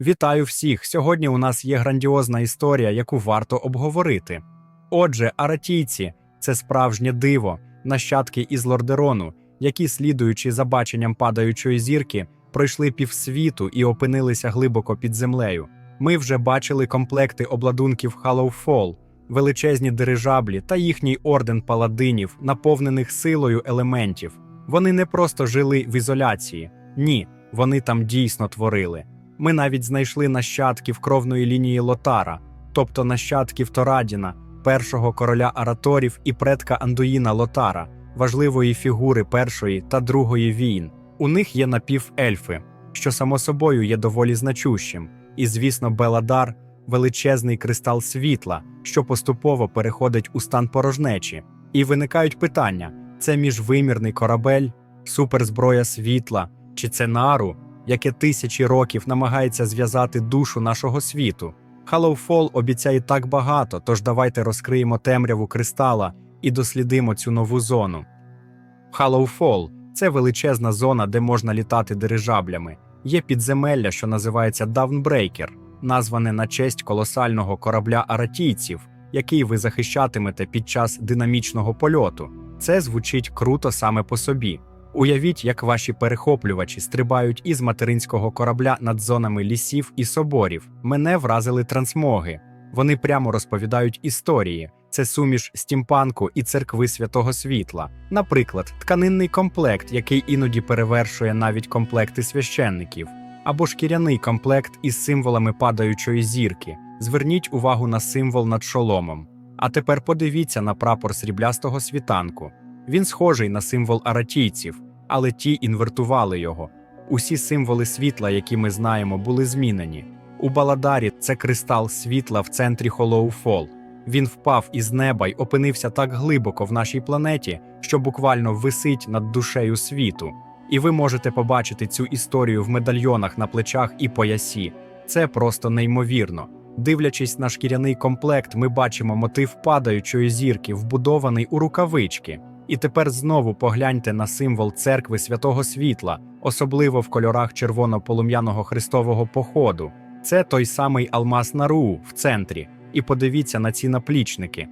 Вітаю всіх! Сьогодні у нас є грандіозна історія, яку варто обговорити. Отже, аратійці це справжнє диво, нащадки із Лордерону, які, слідуючи за баченням падаючої зірки, пройшли півсвіту і опинилися глибоко під землею. Ми вже бачили комплекти обладунків Hallow величезні дирижаблі та їхній орден паладинів, наповнених силою елементів. Вони не просто жили в ізоляції, ні, вони там дійсно творили. Ми навіть знайшли нащадків кровної лінії Лотара, тобто нащадків Торадіна, першого короля араторів і предка Андуїна Лотара, важливої фігури першої та другої війн. У них є напівельфи, що само собою є доволі значущим, і, звісно, Беладар величезний кристал світла, що поступово переходить у стан порожнечі. І виникають питання: це міжвимірний корабель, суперзброя світла, чи це нару, яке тисячі років намагається зв'язати душу нашого світу. Халлоуфол обіцяє так багато, тож давайте розкриємо темряву кристала і дослідимо цю нову зону. Халлоуфол це величезна зона, де можна літати дирижаблями. Є підземелля, що називається Даунбрейкер, назване на честь колосального корабля аратійців, який ви захищатимете під час динамічного польоту. Це звучить круто саме по собі. Уявіть, як ваші перехоплювачі стрибають із материнського корабля над зонами лісів і соборів. Мене вразили трансмоги. Вони прямо розповідають історії. Це суміш стімпанку і церкви святого світла. Наприклад, тканинний комплект, який іноді перевершує навіть комплекти священників, або шкіряний комплект із символами падаючої зірки. Зверніть увагу на символ над шоломом. А тепер подивіться на прапор сріблястого світанку. Він схожий на символ аратійців, але ті інвертували його. Усі символи світла, які ми знаємо, були змінені. У Баладарі це кристал світла в центрі Холоуфол. Він впав із неба й опинився так глибоко в нашій планеті, що буквально висить над душею світу. І ви можете побачити цю історію в медальйонах на плечах і поясі. Це просто неймовірно. Дивлячись на шкіряний комплект, ми бачимо мотив падаючої зірки, вбудований у рукавички. І тепер знову погляньте на символ церкви святого світла, особливо в кольорах червоно-полум'яного христового походу. Це той самий алмаз Нару в центрі. І подивіться на ці наплічники.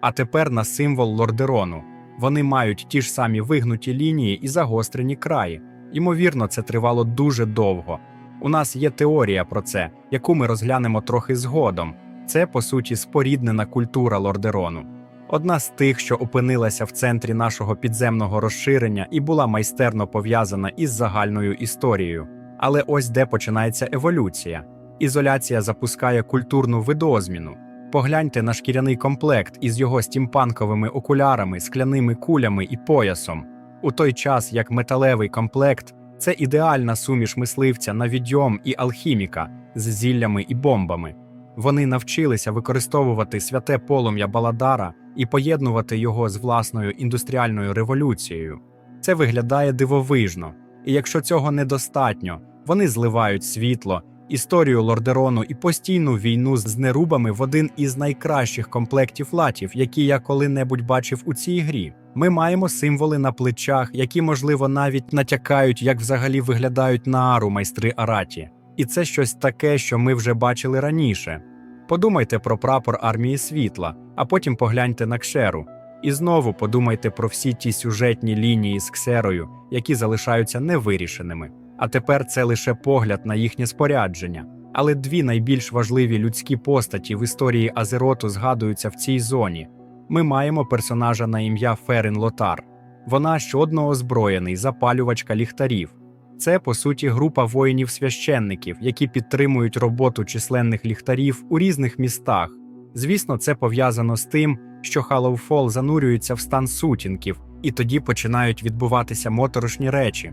А тепер на символ Лордерону. Вони мають ті ж самі вигнуті лінії і загострені краї. Ймовірно, це тривало дуже довго. У нас є теорія про це, яку ми розглянемо трохи згодом. Це, по суті, споріднена культура Лордерону. Одна з тих, що опинилася в центрі нашого підземного розширення і була майстерно пов'язана із загальною історією. Але ось де починається еволюція. Ізоляція запускає культурну видозміну. Погляньте на шкіряний комплект із його стімпанковими окулярами, скляними кулями і поясом. У той час як металевий комплект це ідеальна суміш мисливця на відйом і алхіміка з зіллями і бомбами. Вони навчилися використовувати святе полум'я Баладара і поєднувати його з власною індустріальною революцією. Це виглядає дивовижно, і якщо цього недостатньо, вони зливають світло, історію Лордерону і постійну війну з нерубами в один із найкращих комплектів латів, які я коли-небудь бачив у цій грі. Ми маємо символи на плечах, які, можливо, навіть натякають, як взагалі виглядають наару майстри Араті. І це щось таке, що ми вже бачили раніше. Подумайте про прапор армії світла, а потім погляньте на кшеру. І знову подумайте про всі ті сюжетні лінії з ксерою, які залишаються невирішеними. А тепер це лише погляд на їхнє спорядження. Але дві найбільш важливі людські постаті в історії Азероту згадуються в цій зоні. Ми маємо персонажа на ім'я Ферин Лотар. Вона щодно озброєний запалювачка ліхтарів. Це, по суті, група воїнів-священників, які підтримують роботу численних ліхтарів у різних містах. Звісно, це пов'язано з тим, що Халлоуфол занурюється в стан сутінків, і тоді починають відбуватися моторошні речі.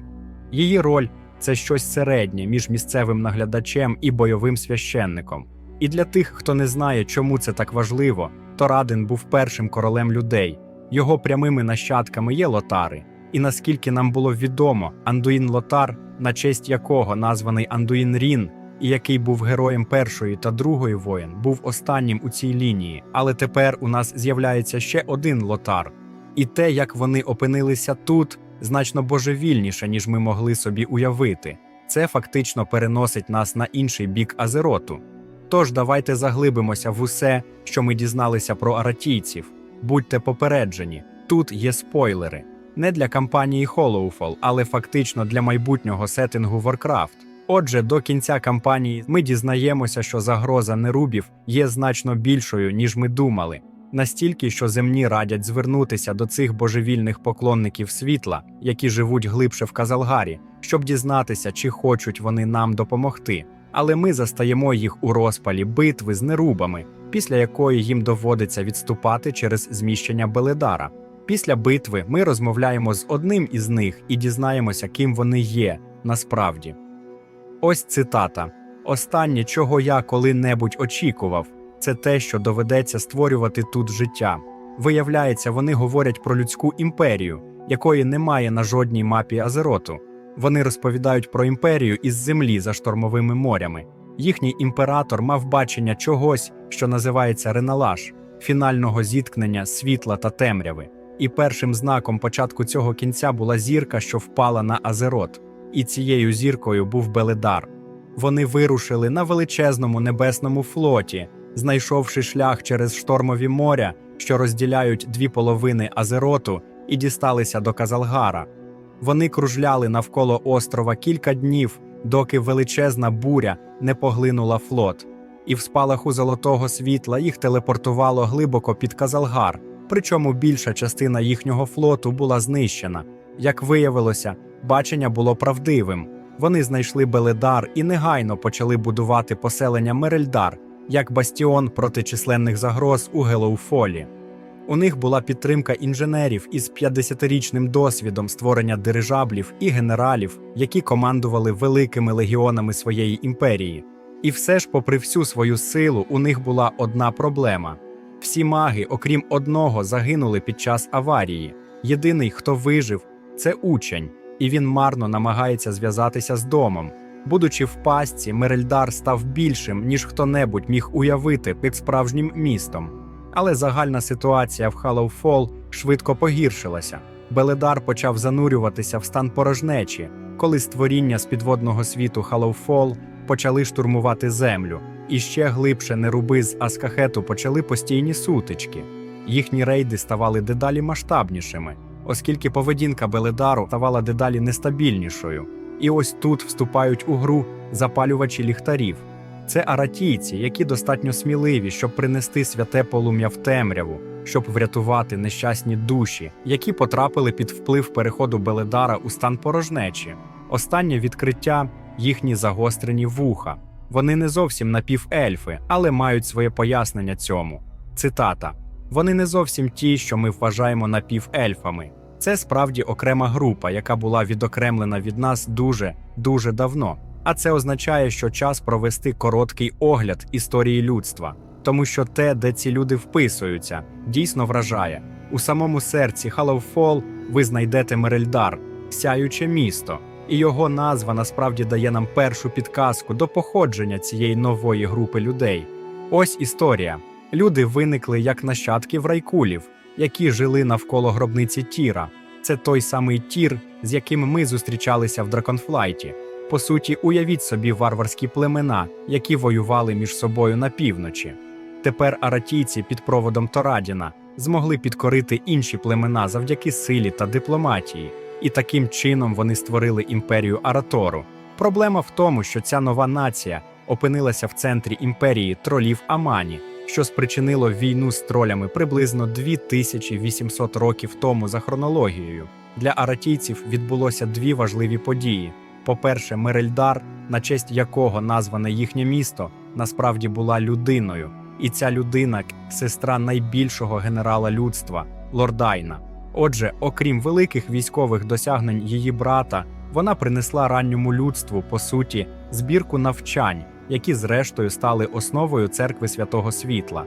Її роль це щось середнє між місцевим наглядачем і бойовим священником. І для тих, хто не знає, чому це так важливо, Торадин був першим королем людей. Його прямими нащадками є лотари. І наскільки нам було відомо, Андуїн Лотар, на честь якого названий Андуїн Рін, який був героєм першої та другої воєн, був останнім у цій лінії. Але тепер у нас з'являється ще один лотар. І те, як вони опинилися тут, значно божевільніше, ніж ми могли собі уявити. Це фактично переносить нас на інший бік Азероту. Тож давайте заглибимося в усе, що ми дізналися про аратійців. Будьте попереджені, тут є спойлери. Не для кампанії Hollowfall, але фактично для майбутнього сеттингу Warcraft. Отже, до кінця кампанії ми дізнаємося, що загроза нерубів є значно більшою, ніж ми думали. Настільки, що земні радять звернутися до цих божевільних поклонників світла, які живуть глибше в Казалгарі, щоб дізнатися, чи хочуть вони нам допомогти. Але ми застаємо їх у розпалі битви з нерубами, після якої їм доводиться відступати через зміщення Беледара. Після битви ми розмовляємо з одним із них і дізнаємося, ким вони є насправді. Ось цитата: Останнє, чого я коли-небудь очікував, це те, що доведеться створювати тут життя. Виявляється, вони говорять про людську імперію, якої немає на жодній мапі Азероту. Вони розповідають про імперію із землі за штормовими морями. Їхній імператор мав бачення чогось, що називається Реналаш, фінального зіткнення світла та темряви. І першим знаком початку цього кінця була зірка, що впала на Азерот. І цією зіркою був Беледар. Вони вирушили на величезному небесному флоті, знайшовши шлях через штормові моря, що розділяють дві половини Азероту, і дісталися до Казалгара. Вони кружляли навколо острова кілька днів, доки величезна буря не поглинула флот. І в спалаху золотого світла їх телепортувало глибоко під Казалгар, причому більша частина їхнього флоту була знищена. Як виявилося, бачення було правдивим. Вони знайшли Беледар і негайно почали будувати поселення Мерельдар як бастіон проти численних загроз у Гелоуфолі. У них була підтримка інженерів із 50-річним досвідом створення дирижаблів і генералів, які командували великими легіонами своєї імперії. І все ж, попри всю свою силу, у них була одна проблема: всі маги, окрім одного, загинули під час аварії. Єдиний, хто вижив, це учень, і він марно намагається зв'язатися з домом. Будучи в пастці, Мерельдар став більшим, ніж хто-небудь міг уявити під справжнім містом. Але загальна ситуація в Халлоуфол швидко погіршилася. Беледар почав занурюватися в стан порожнечі, коли створіння з підводного світу Халлоуфол почали штурмувати землю, і ще глибше неруби з Аскахету почали постійні сутички. Їхні рейди ставали дедалі масштабнішими, оскільки поведінка Беледару ставала дедалі нестабільнішою. І ось тут вступають у гру запалювачі ліхтарів. Це аратійці, які достатньо сміливі, щоб принести святе полум'я в темряву, щоб врятувати нещасні душі, які потрапили під вплив переходу Беледара у стан порожнечі. Останнє відкриття їхні загострені вуха. Вони не зовсім напівельфи, але мають своє пояснення цьому. Цитата: Вони не зовсім ті, що ми вважаємо напівельфами. Це справді окрема група, яка була відокремлена від нас дуже дуже давно. А це означає, що час провести короткий огляд історії людства, тому що те, де ці люди вписуються, дійсно вражає. У самому серці Халлоуфол ви знайдете Мерельдар, сяюче місто, і його назва насправді дає нам першу підказку до походження цієї нової групи людей. Ось історія. Люди виникли як нащадки врайкулів, які жили навколо гробниці Тіра. Це той самий Тір, з яким ми зустрічалися в Драконфлайті. По суті, уявіть собі варварські племена, які воювали між собою на півночі. Тепер аратійці під проводом Торадіна змогли підкорити інші племена завдяки силі та дипломатії, і таким чином вони створили імперію Аратору. Проблема в тому, що ця нова нація опинилася в центрі імперії тролів Амані, що спричинило війну з тролями приблизно 2800 років тому за хронологією. Для аратійців відбулося дві важливі події. По-перше, Мерельдар, на честь якого назване їхнє місто, насправді була людиною, і ця людина сестра найбільшого генерала людства Лордайна. Отже, окрім великих військових досягнень її брата, вона принесла ранньому людству, по суті, збірку навчань, які зрештою стали основою церкви святого світла.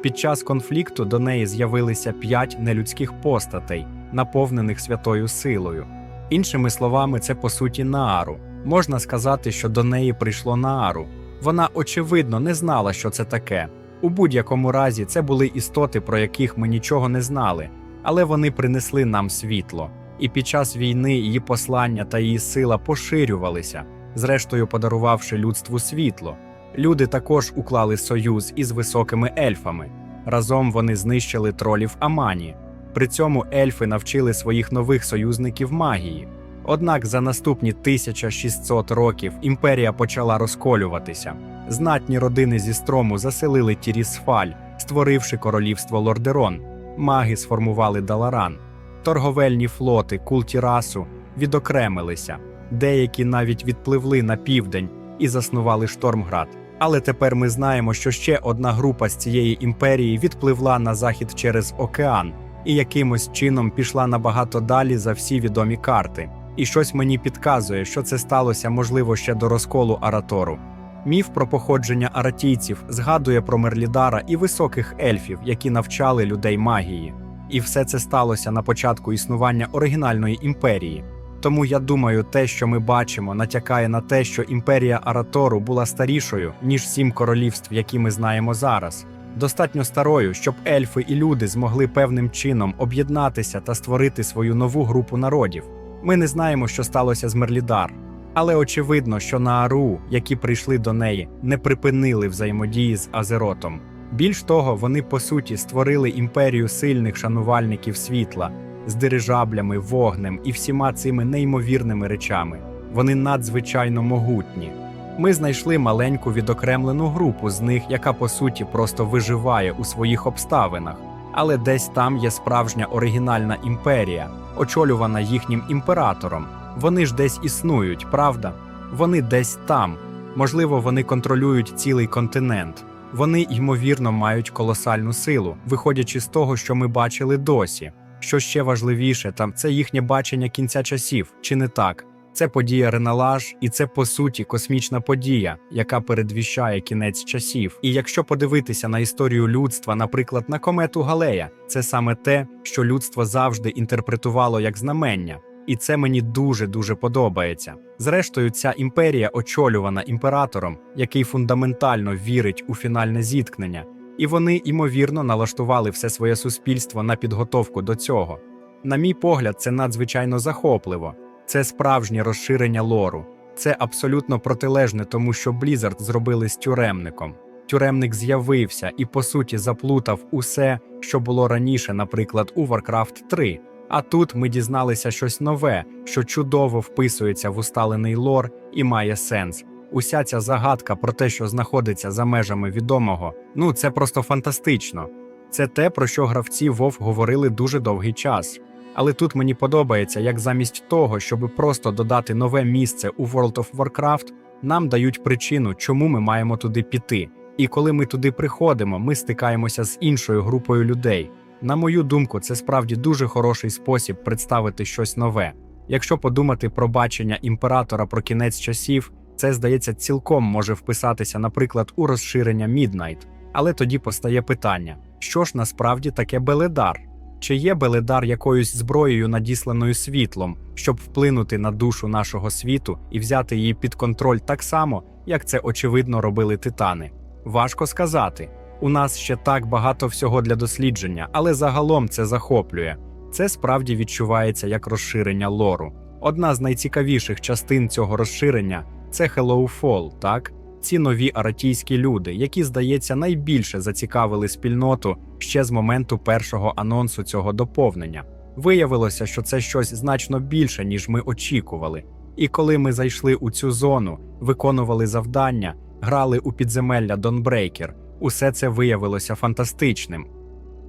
Під час конфлікту до неї з'явилися п'ять нелюдських постатей, наповнених святою силою. Іншими словами, це по суті Наару. Можна сказати, що до неї прийшло Наару. Вона, очевидно, не знала, що це таке. У будь-якому разі, це були істоти, про яких ми нічого не знали, але вони принесли нам світло, і під час війни її послання та її сила поширювалися. Зрештою подарувавши людству світло. Люди також уклали союз із високими ельфами. Разом вони знищили тролів Амані. При цьому ельфи навчили своїх нових союзників магії. Однак за наступні 1600 років імперія почала розколюватися. Знатні родини зі строму заселили Тірісфаль, створивши королівство Лордерон. Маги сформували Даларан. Торговельні флоти Култірасу відокремилися. Деякі навіть відпливли на південь і заснували Штормград. Але тепер ми знаємо, що ще одна група з цієї імперії відпливла на захід через океан і якимось чином пішла набагато далі за всі відомі карти. І щось мені підказує, що це сталося можливо ще до розколу Аратору. Міф про походження аратійців згадує про Мерлідара і високих ельфів, які навчали людей магії. І все це сталося на початку існування оригінальної імперії. Тому я думаю, те, що ми бачимо, натякає на те, що імперія Аратору була старішою, ніж сім королівств, які ми знаємо зараз. Достатньо старою, щоб ельфи і люди змогли певним чином об'єднатися та створити свою нову групу народів. Ми не знаємо, що сталося з Мерлідар, але очевидно, що Наару, які прийшли до неї, не припинили взаємодії з Азеротом. Більш того, вони по суті створили імперію сильних шанувальників світла з дирижаблями, вогнем і всіма цими неймовірними речами. Вони надзвичайно могутні. Ми знайшли маленьку відокремлену групу з них, яка по суті просто виживає у своїх обставинах. Але десь там є справжня оригінальна імперія, очолювана їхнім імператором. Вони ж десь існують, правда? Вони десь там. Можливо, вони контролюють цілий континент. Вони, ймовірно, мають колосальну силу, виходячи з того, що ми бачили досі. Що ще важливіше, там це їхнє бачення кінця часів, чи не так? Це подія Реналаж, і це по суті космічна подія, яка передвіщає кінець часів. І якщо подивитися на історію людства, наприклад, на комету Галея, це саме те, що людство завжди інтерпретувало як знамення. І це мені дуже дуже подобається. Зрештою, ця імперія очолювана імператором, який фундаментально вірить у фінальне зіткнення, і вони ймовірно налаштували все своє суспільство на підготовку до цього. На мій погляд, це надзвичайно захопливо. Це справжнє розширення лору. Це абсолютно протилежне тому, що Blizzard зробили з тюремником. Тюремник з'явився і, по суті, заплутав усе, що було раніше, наприклад, у Warcraft 3. А тут ми дізналися щось нове, що чудово вписується в усталений лор і має сенс. Уся ця загадка про те, що знаходиться за межами відомого, ну це просто фантастично. Це те, про що гравці WoW говорили дуже довгий час. Але тут мені подобається, як замість того, щоб просто додати нове місце у World of Warcraft, нам дають причину, чому ми маємо туди піти. І коли ми туди приходимо, ми стикаємося з іншою групою людей. На мою думку, це справді дуже хороший спосіб представити щось нове. Якщо подумати про бачення імператора про кінець часів, це здається цілком може вписатися, наприклад, у розширення Midnight. Але тоді постає питання: що ж насправді таке Беледар? Чи є Беледар якоюсь зброєю, надісланою світлом, щоб вплинути на душу нашого світу і взяти її під контроль так само, як це очевидно робили титани? Важко сказати. У нас ще так багато всього для дослідження, але загалом це захоплює. Це справді відчувається як розширення лору. Одна з найцікавіших частин цього розширення це Hello так? Ці нові аратійські люди, які, здається, найбільше зацікавили спільноту ще з моменту першого анонсу цього доповнення. Виявилося, що це щось значно більше, ніж ми очікували. І коли ми зайшли у цю зону, виконували завдання, грали у підземелля Донбрейкер, усе це виявилося фантастичним.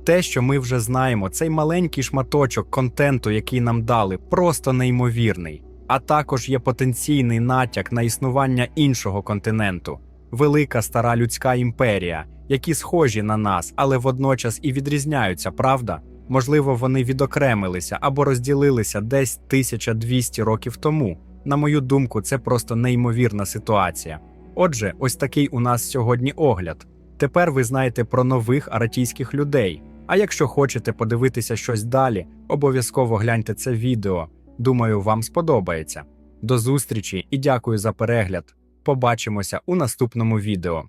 Те, що ми вже знаємо, цей маленький шматочок контенту, який нам дали, просто неймовірний. А також є потенційний натяк на існування іншого континенту, велика стара людська імперія, які схожі на нас, але водночас і відрізняються, правда? Можливо, вони відокремилися або розділилися десь 1200 років тому. На мою думку, це просто неймовірна ситуація. Отже, ось такий у нас сьогодні огляд. Тепер ви знаєте про нових аратійських людей. А якщо хочете подивитися щось далі, обов'язково гляньте це відео. Думаю, вам сподобається. До зустрічі і дякую за перегляд. Побачимося у наступному відео.